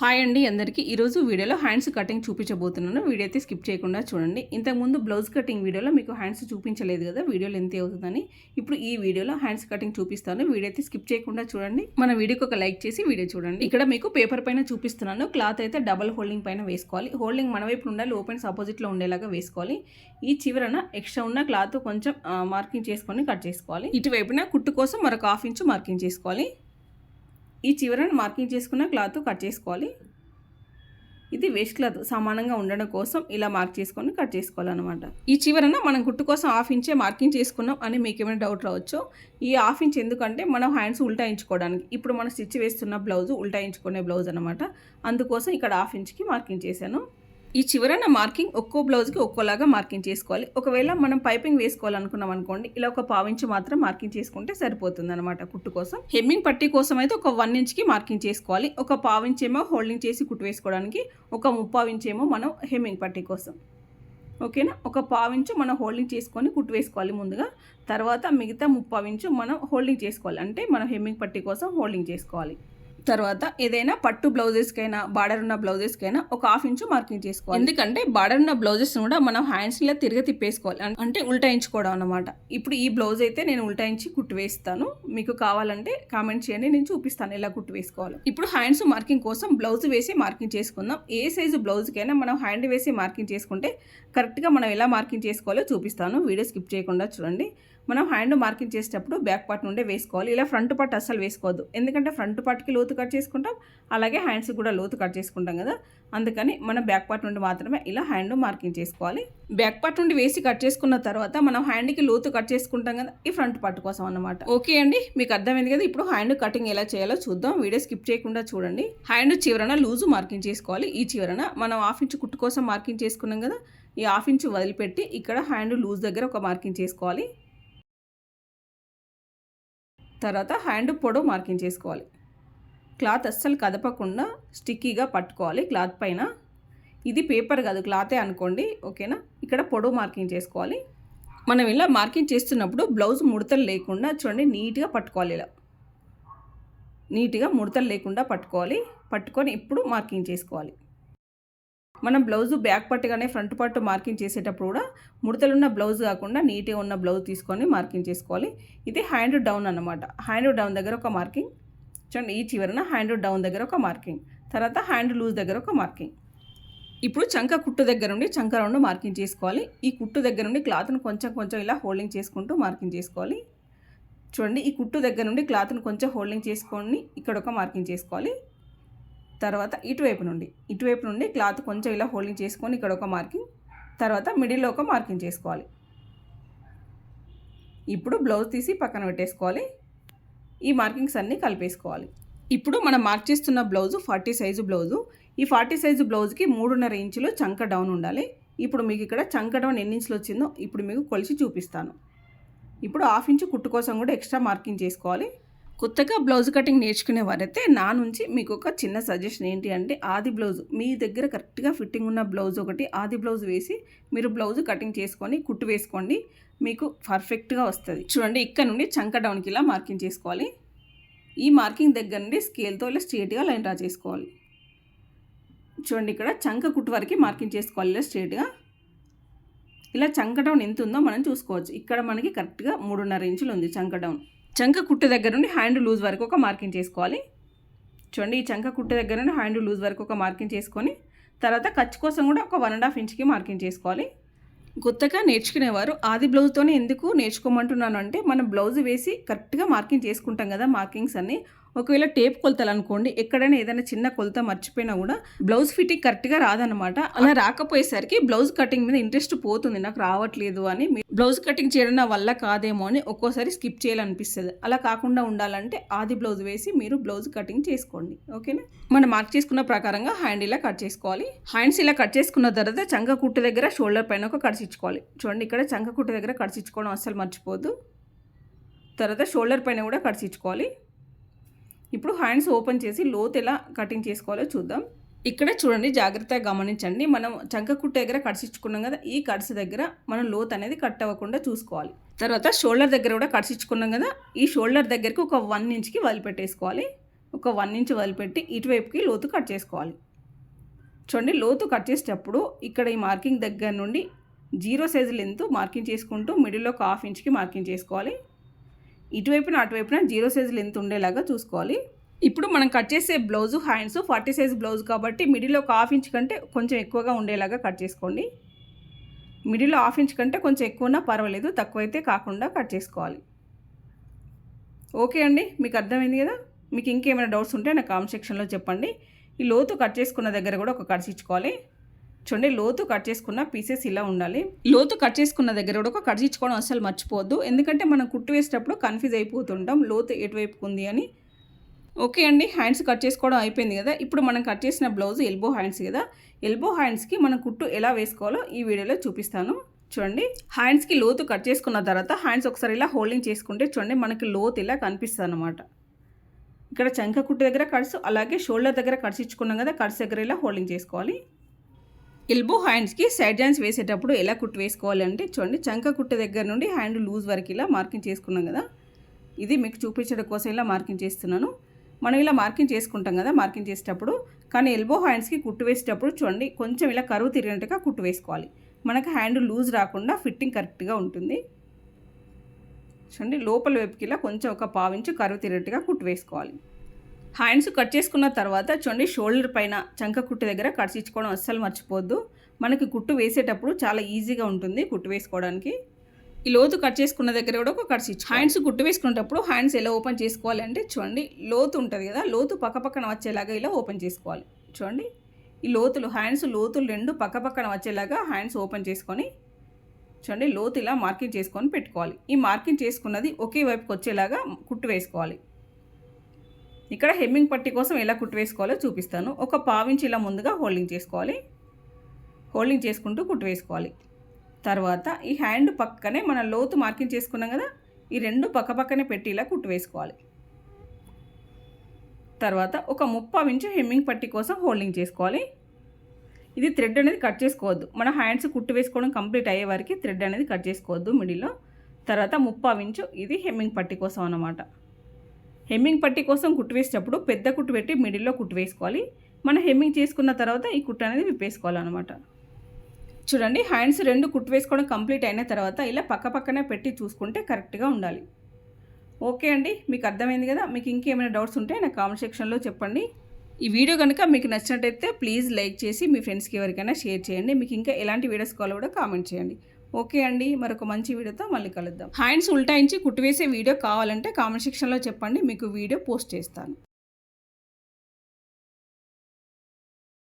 Hi అండి అందరికీ. ఈరోజు వీడియోలో హ్యాండ్స్ కటింగ్ చూపించబోతున్నాను. వీడియో అయితే స్కిప్ చేయకుండా చూడండి. ఇంతకుముందు బ్లౌజ్ కటింగ్ వీడియోలో మీకు హ్యాండ్స్ చూపించలేదు కదా వీడియోలో ఎంత అవుతుందని. ఇప్పుడు ఈ వీడియోలో హ్యాండ్స్ కటింగ్ చూపిస్తాను. వీడియో అయితే స్కిప్ చేయకుండా చూడండి. మన వీడియోకి ఒక లైక్ చేసి వీడియో చూడండి. ఇక్కడ మీకు పేపర్ పైన చూపిస్తున్నాను. క్లాత్ అయితే డబల్ హోల్డింగ్ పైన వేసుకోవాలి. హోల్డింగ్ మన వైపు ఉండాలి ఓపెన్స్ ఆపోజిట్లో ఉండేలాగా వేసుకోవాలి. ఈ చివరన ఎక్స్ట్రా ఉన్న క్లాత్ కొంచెం మార్కింగ్ చేసుకొని కట్ చేసుకోవాలి. ఇటువైపున కుట్టు కోసం మరొక హాఫ్ ఇంచు మార్కింగ్ చేసుకోవాలి. ఈ చివరను మార్కింగ్ చేసుకున్న క్లాత్ కట్ చేసుకోవాలి. ఇది వేస్ట్ క్లాత్ సమానంగా ఉండడం కోసం ఇలా మార్క్ చేసుకొని కట్ చేసుకోవాలన్నమాట. ఈ చివరన మనం కుట్టు కోసం హాఫ్ ఇంచే మార్కింగ్ చేసుకున్నాం అని మీకు ఏమైనా డౌట్ రావచ్చు? ఈ హాఫ్ ఇంచ్ ఎందుకంటే మనం హ్యాండ్స్ ఉల్టాయించుకోవడానికి ఇప్పుడు మనం స్టిచ్ వేస్తున్న బ్లౌజ్ ఉల్టాయించుకునే బ్లౌజ్ అనమాట అందుకోసం ఇక్కడ హాఫ్ ఇంచ్కి మార్కింగ్ చేశాను. ఈ చివరన మార్కింగ్ ఒక్కో బ్లౌజ్కి ఒక్కోలాగా మార్కింగ్ చేసుకోవాలి. ఒకవేళ మనం పైపింగ్ వేసుకోవాలనుకున్నాం అనుకోండి ఇలా ఒక పావించి మాత్రం మార్కింగ్ చేసుకుంటే సరిపోతుంది అనమాట కుట్టు కోసం. హెమ్మింగ్ పట్టీ కోసం అయితే ఒక వన్ ఇంచ్కి మార్కింగ్ చేసుకోవాలి. ఒక పావించి ఏమో హోల్డింగ్ చేసి కుట్టు వేసుకోవడానికి ఒక ముప్పావు ఏమో మనం హెమ్మింగ్ పట్టీ కోసం. ఓకేనా? ఒక పావించు మనం హోల్డింగ్ చేసుకొని కుట్టు వేసుకోవాలి ముందుగా. తర్వాత మిగతా ముప్పావించు మనం హోల్డింగ్ చేసుకోవాలి. అంటే మనం హెమ్మింగ్ పట్టీ కోసం హోల్డింగ్ చేసుకోవాలి. తర్వాత ఏదైనా పట్టు బ్లౌజెస్కైనా బార్డర్ ఉన్న బ్లౌజెస్కైనా ఒక హాఫ్ ఇంచు మార్కింగ్ చేసుకోవాలి. ఎందుకంటే బార్డర్ ఉన్న బ్లౌజెస్ కూడా మనం హ్యాండ్స్లో తిరిగి తిప్పేసుకోవాలి. అంటే ఉల్టాయించుకోవడం అనమాట ఇప్పుడు ఈ బ్లౌజ్ అయితే నేను ఉల్టాయించి కుట్టు వేస్తాను. మీకు కావాలంటే కామెంట్ చేయండి నేను చూపిస్తాను ఎలా కుట్టు వేసుకోవాలి. ఇప్పుడు హ్యాండ్స్ మార్కింగ్ కోసం బ్లౌజ్ వేసి మార్కింగ్ చేసుకుందాం. ఏ సైజు బ్లౌజ్కైనా మనం హ్యాండ్ వేసి మార్కింగ్ చేసుకుంటే కరెక్ట్గా మనం ఎలా మార్కింగ్ చేసుకోవాలో చూపిస్తాను. వీడియో స్కిప్ చేయకుండా చూడండి. మనం హ్యాండ్ మార్కింగ్ చేసేటప్పుడు బ్యాక్ పార్ట్ నుండే వేసుకోవాలి. ఇలా ఫ్రంట్ పార్ట్ అస్సలు వేసుకోవద్దు. ఎందుకంటే ఫ్రంట్ పార్ట్కి లోతు కట్ చేసుకుంటాం. అలాగే హ్యాండ్స్కి కూడా లోతు కట్ చేసుకుంటాం కదా. అందుకని మనం బ్యాక్ పార్ట్ నుండి మాత్రమే ఇలా హ్యాండ్ మార్కింగ్ చేసుకోవాలి. బ్యాక్ పార్ట్ నుండి వేసి కట్ చేసుకున్న తర్వాత మనం హ్యాండ్కి లోతు కట్ చేసుకుంటాం కదా. ఈ ఫ్రంట్ పార్ట్ కోసం అన్నమాట. ఓకే అండి. మీకు అర్థమైంది కదా. ఇప్పుడు హ్యాండ్ కటింగ్ ఎలా చేయాలో చూద్దాం. వీడియో స్కిప్ చేయకుండా చూడండి. హ్యాండ్ చివరన లూజు మార్కింగ్ చేసుకోవాలి. ఈ చివరన మనం హాఫ్ ఇంచ్ కుట్టు కోసం మార్కింగ్ చేసుకున్నాం కదా. ఈ హాఫ్ ఇంచ్ వదిలిపెట్టి ఇక్కడ హ్యాండ్ లూజ్ దగ్గర ఒక మార్కింగ్ చేసుకోవాలి. తర్వాత హ్యాండ్ పొడవు మార్కింగ్ చేసుకోవాలి. క్లాత్ అస్సలు కదపకుండా స్టిక్కీగా పట్టుకోవాలి. క్లాత్ పైన. ఇది పేపర్ కాదు క్లాతే అనుకోండి. ఓకేనా? ఇక్కడ పొడవు మార్కింగ్ చేసుకోవాలి. మనం ఇలా మార్కింగ్ చేస్తున్నప్పుడు బ్లౌజ్ ముడతలు లేకుండా చూడండి నీట్గా పట్టుకోవాలి ఇలా. నీట్గా ముడతలు లేకుండా పట్టుకోవాలి. పట్టుకొని ఇప్పుడు మార్కింగ్ చేసుకోవాలి. మనం బ్లౌజ్ బ్యాక్ పట్టు కానీ ఫ్రంట్ పట్టు మార్కింగ్ చేసేటప్పుడు కూడా ముడతలున్న బ్లౌజ్ కాకుండా నీట్గా ఉన్న బ్లౌజ్ తీసుకొని మార్కింగ్ చేసుకోవాలి. ఇది హ్యాండ్ డౌన్ అన్నమాట. హ్యాండ్ డౌన్ దగ్గర ఒక మార్కింగ్. చూడండి ఈ చివరన హ్యాండ్ డౌన్ దగ్గర ఒక మార్కింగ్. తర్వాత హ్యాండ్ లూజ్ దగ్గర ఒక మార్కింగ్. ఇప్పుడు చంక కుట్టు దగ్గర నుండి చంక రౌండ్ మార్కింగ్ చేసుకోవాలి. ఈ కుట్టు దగ్గర నుండి క్లాత్ను కొంచెం కొంచెం ఇలా హోల్డింగ్ చేసుకుంటూ మార్కింగ్ చేసుకోవాలి. చూడండి ఈ కుట్టు దగ్గర నుండి క్లాత్ను కొంచెం హోల్డింగ్ చేసుకొని ఇక్కడ ఒక మార్కింగ్ చేసుకోవాలి. తర్వాత ఇటువైపు నుండి ఇటువైపు నుండి క్లాత్ కొంచెం ఇలా హోల్డింగ్ చేసుకొని ఇక్కడ ఒక మార్కింగ్ తర్వాత మిడిల్లో ఒక మార్కింగ్ చేసుకోవాలి. ఇప్పుడు బ్లౌజ్ తీసి పక్కన పెట్టేసుకోవాలి. ఈ మార్కింగ్స్ అన్నీ కలిపేసుకోవాలి. ఇప్పుడు మనం మార్క్ చేస్తున్న బ్లౌజు ఫార్టీ సైజు బ్లౌజు. ఈ ఫార్టీ సైజు బ్లౌజ్కి మూడున్నర ఇంచులు చంక డౌన్ ఉండాలి. ఇప్పుడు మీకు ఇక్కడ చంక డౌన్ ఎన్ని ఇంచులు వచ్చిందో ఇప్పుడు మీకు కొలిచి చూపిస్తాను. ఇప్పుడు హాఫ్ ఇంచు కుట్టు కోసం కూడా ఎక్స్ట్రా మార్కింగ్ చేసుకోవాలి. కొత్తగా బ్లౌజ్ కటింగ్ నేర్చుకునే వారైతే నా నుంచి మీకు ఒక చిన్న సజెషన్ ఏంటి అంటే ఆది బ్లౌజ్. మీ దగ్గర కరెక్ట్గా ఫిట్టింగ్ ఉన్న బ్లౌజ్ ఒకటి ఆది బ్లౌజ్ వేసి మీరు బ్లౌజ్ కటింగ్ చేసుకొని కుట్టు వేసుకోండి. మీకు పర్ఫెక్ట్గా వస్తుంది. చూడండి ఇక్కడ నుండి చంక డౌన్కి ఇలా మార్కింగ్ చేసుకోవాలి. ఈ మార్కింగ్ దగ్గర నుండి స్కేల్తో ఇలా స్ట్రేట్గా లైన్ డ్రా చేసుకోవాలి. చూడండి ఇక్కడ చంక కుట్టు వరకు మార్కింగ్ చేసుకోవాలి ఇలా స్ట్రేట్గా. ఇలా చంక డౌన్ ఎంత ఉందో మనం చూసుకోవచ్చు. ఇక్కడ మనకి కరెక్ట్గా మూడున్నర ఇంచులు ఉంది చంక డౌన్. చంక కుట్టు దగ్గర నుండి హ్యాండ్ లూజ్ వరకు ఒక మార్కింగ్ చేసుకోవాలి. చూడండి ఈ చంక కుట్టు దగ్గర నుండి హ్యాండ్ లూజ్ వరకు ఒక మార్కింగ్ చేసుకొని తర్వాత ఖర్చు కోసం కూడా ఒక వన్ అండ్ హాఫ్ ఇంచ్కి మార్కింగ్ చేసుకోవాలి. కొత్తగా నేర్చుకునేవారు ఆది బ్లౌజ్తోనే ఎందుకు నేర్చుకోమంటున్నాను అంటే మనం బ్లౌజ్ వేసి కరెక్ట్గా మార్కింగ్ చేసుకుంటాం కదా మార్కింగ్స్ అన్ని. ఒకవేళ టేప్ కొలతలు అనుకోండి ఎక్కడైనా ఏదైనా చిన్న కొలత మర్చిపోయినా కూడా బ్లౌజ్ ఫిట్టింగ్ కరెక్ట్గా రాదనమాట అలా రాకపోయేసరికి బ్లౌజ్ కటింగ్ మీద ఇంట్రెస్ట్ పోతుంది. నాకు రావట్లేదు అని బ్లౌజ్ కటింగ్ చేయడం నా వల్ల కాదేమో అని ఒక్కోసారి స్కిప్ చేయాలనిపిస్తుంది. అలా కాకుండా ఉండాలంటే ఆది బ్లౌజ్ వేసి మీరు బ్లౌజ్ కటింగ్ చేసుకోండి. ఓకేనా? మనం మార్క్ చేసుకున్న ప్రకారంగా హ్యాండ్ ఇలా కట్ చేసుకోవాలి. హ్యాండ్స్ ఇలా కట్ చేసుకున్న తర్వాత చంక కుట్టు దగ్గర షోల్డర్ పైన ఒక కడిచిచ్చుకోవాలి చూడండి ఇక్కడ చంక కుట్టు దగ్గర కడిచిచ్చుకోవడం అస్సలు మర్చిపోద్దు తర్వాత షోల్డర్ పైన కూడా కడిచిచ్చుకోవాలి ఇప్పుడు హ్యాండ్స్ ఓపెన్ చేసి లోత్ ఎలా కటింగ్ చేసుకోవాలో చూద్దాం. ఇక్కడ చూడండి జాగ్రత్తగా గమనించండి. మనం చంక కుట్టు దగ్గర కడిచిచ్చుకున్నాం కదా ఈ కడిసి దగ్గర మనం లోత్ అనేది కట్ అవ్వకుండా చూసుకోవాలి. తర్వాత షోల్డర్ దగ్గర కూడా కడిచిచ్చుకున్నాం కదా ఈ షోల్డర్ దగ్గరికి ఒక వన్ ఇంచ్కి వదిలిపెట్టేసుకోవాలి ఒక వన్ ఇంచ్ వదిలిపెట్టి ఇటువైపుకి లోతు కట్ చేసుకోవాలి. చూడండి లోతు కట్ చేసేటప్పుడు ఇక్కడ ఈ మార్కింగ్ దగ్గర నుండి జీరో సైజు లెంత్ మార్కింగ్ చేసుకుంటూ మిడిల్లో ఒక హాఫ్ ఇంచ్కి మార్కింగ్ చేసుకోవాలి. ఇటువైపున అటువైపున జీరో సైజు లెంత్ ఉండేలాగా చూసుకోవాలి. ఇప్పుడు మనం కట్ చేసే blouse hands forty size blouse కాబట్టి మిడిల్లో ఒక హాఫ్ ఇంచ్ కంటే కొంచెం ఎక్కువగా ఉండేలాగా కట్ చేసుకోండి. మిడిల్లో హాఫ్ ఇంచ్ కంటే కొంచెం ఎక్కువనా పర్వాలేదు తక్కువైతే కాకుండా కట్ చేసుకోవాలి. ఓకే అండి మీకు అర్థమైంది కదా? మీకు ఇంకేమైనా డౌట్స్ ఉంటే నా కామెంట్ సెక్షన్లో చెప్పండి. ఈ లోతు కట్ చేసుకున్న దగ్గర కూడా ఒక కట్ ఇచ్చుకోవాలి చూడండి లోతు కట్ చేసుకున్న పీసెస్ ఇలా ఉండాలి. లోతు కట్ చేసుకున్న దగ్గర కూడా ఒక కట్ ఇచ్చుకోవడం అసలు మర్చిపోవద్దు. ఎందుకంటే మనం కుట్టు వేసేటప్పుడు కన్ఫ్యూజ్ అయిపోతుంటాం లోతు ఎటువైపు ఉంది అని. ఓకే అండి హ్యాండ్స్ కట్ చేసుకోవడం అయిపోయింది కదా. ఇప్పుడు మనం కట్ చేసిన బ్లౌజ్ ఎల్బో హ్యాండ్స్ కదా. ఎల్బో హ్యాండ్స్కి మనం కుట్టు ఎలా వేసుకోవాలో ఈ వీడియోలో చూపిస్తాను. చూడండి హ్యాండ్స్కి లోతు కట్ చేసుకున్న తర్వాత హ్యాండ్స్ ఒకసారి ఇలా హోల్డింగ్ చేసుకుంటే చూడండి మనకి లోతు ఇలా కనిపిస్తుంది అనమాట ఇక్కడ చంక కుట్టు దగ్గర కట్స్ అలాగే షోల్డర్ దగ్గర కట్స్ ఇచ్చుకున్నాం కదా కట్స్ దగ్గర ఇలా హోల్డింగ్ చేసుకోవాలి. ఎల్బో హ్యాండ్స్కి సైడ్ జాయింట్స్ వేసేటప్పుడు ఎలా కుట్టు వేసుకోవాలంటే చూడండి చంక కుట్టు దగ్గర నుండి హ్యాండ్ లూజ్ వరకు ఇలా మార్కింగ్ చేసుకున్నాం కదా. ఇది మీకు చూపించడం కోసం ఇలా మార్కింగ్ చేస్తున్నాను. మనం ఇలా మార్కింగ్ చేసుకుంటాం కదా మార్కింగ్ చేసేటప్పుడు. కానీ ఎల్బో హ్యాండ్స్కి కుట్టు వేసేటప్పుడు చూడండి కొంచెం ఇలా కరువు తిరిగినట్టుగా కుట్టు వేసుకోవాలి. మనకు హ్యాండ్ లూజ్ రాకుండా ఫిట్టింగ్ కరెక్ట్గా ఉంటుంది. చూడండి లోపల వైపుకి ఇలా కొంచెం ఒక పావించి కరువు తిరిగినట్టుగా కుట్టు వేసుకోవాలి. హ్యాండ్స్ కట్ చేసుకున్న తర్వాత చూడండి షోల్డర్ పైన చంక కుట్టు దగ్గర కట్ ఇచ్చుకోవడం అస్సలు మర్చిపోద్దు మనకి కుట్టు వేసేటప్పుడు చాలా ఈజీగా ఉంటుంది కుట్టు వేసుకోవడానికి. ఈ లోతు కట్ చేసుకున్న దగ్గర కూడా ఒక కట్స్ ఇచ్చు హ్యాండ్స్ కుట్టు వేసుకునేటప్పుడు హ్యాండ్స్ ఎలా ఓపెన్ చేసుకోవాలి అంటే చూడండి లోతు ఉంటుంది కదా లోతు పక్క పక్కన వచ్చేలాగా ఇలా ఓపెన్ చేసుకోవాలి. చూడండి ఈ లోతులు హ్యాండ్స్ లోతులు రెండు పక్క పక్కన వచ్చేలాగా హ్యాండ్స్ ఓపెన్ చేసుకొని చూడండి లోతు ఇలా మార్కింగ్ చేసుకొని పెట్టుకోవాలి. ఈ మార్కింగ్ చేసుకున్నది ఒకే వైపుకి వచ్చేలాగా కుట్టు వేసుకోవాలి. ఇక్కడ హెమ్మింగ్ పట్టి కోసం ఎలా కుట్టు వేసుకోవాలో చూపిస్తాను. ఒక పావించి ఇలా ముందుగా హోల్డింగ్ చేసుకోవాలి. హోల్డింగ్ చేసుకుంటూ కుట్టు వేసుకోవాలి తర్వాత ఈ హ్యాండ్ పక్కనే మన లోతు మార్కింగ్ చేసుకున్నాం కదా ఈ రెండు పక్క పక్కనే పెట్టి ఇలా కుట్టు వేసుకోవాలి తర్వాత ఒక ముప్పావు ఇంచు హెమ్మింగ్ పట్టి కోసం హోల్డింగ్ చేసుకోవాలి. ఇది థ్రెడ్ అనేది కట్ చేసుకోవద్దు. మన హ్యాండ్స్ కుట్టు వేసుకోవడం కంప్లీట్ అయ్యే వరకు థ్రెడ్ అనేది కట్ చేసుకోవద్దు మిడిల్లో. తర్వాత ముప్పావు ఇంచు ఇది హెమ్మింగ్ పట్టి కోసం అన్నమాట. హెమ్మింగ్ పట్టి కోసం కుట్టు వేసేటప్పుడు పెద్ద కుట్టు పెట్టి మిడిల్లో కుట్టు వేసుకోవాలి. మన హెమ్మింగ్ చేసుకున్న తర్వాత ఈ కుట్టు అనేది విప్పేసుకోవాలన్నమాట. చూడండి హ్యాండ్స్ రెండు కుట్టు వేసుకోవడం కంప్లీట్ అయిన తర్వాత ఇలా పక్క పక్కనే పెట్టి చూసుకుంటే కరెక్ట్గా ఉండాలి. ఓకే అండి మీకు అర్థమైంది కదా? మీకు ఇంకేమైనా డౌట్స్ ఉంటే నా కామెంట్ సెక్షన్లో చెప్పండి. ఈ వీడియో కనుక మీకు నచ్చినట్టయితే ప్లీజ్ లైక్ చేసి మీ ఫ్రెండ్స్కి ఎవరికైనా షేర్ చేయండి. మీకు ఇంకా ఎలాంటి వీడియోస్ కావాలో కూడా కామెంట్ చేయండి. ఓకే అండి మరొక మంచి వీడియోతో మళ్ళీ కలుద్దాం. హ్యాండ్స్ ఉల్టాయించి కుట్టివేసే వీడియో కావాలంటే కామెంట్ సెక్షన్లో చెప్పండి మీకు వీడియో పోస్ట్ చేస్తాను.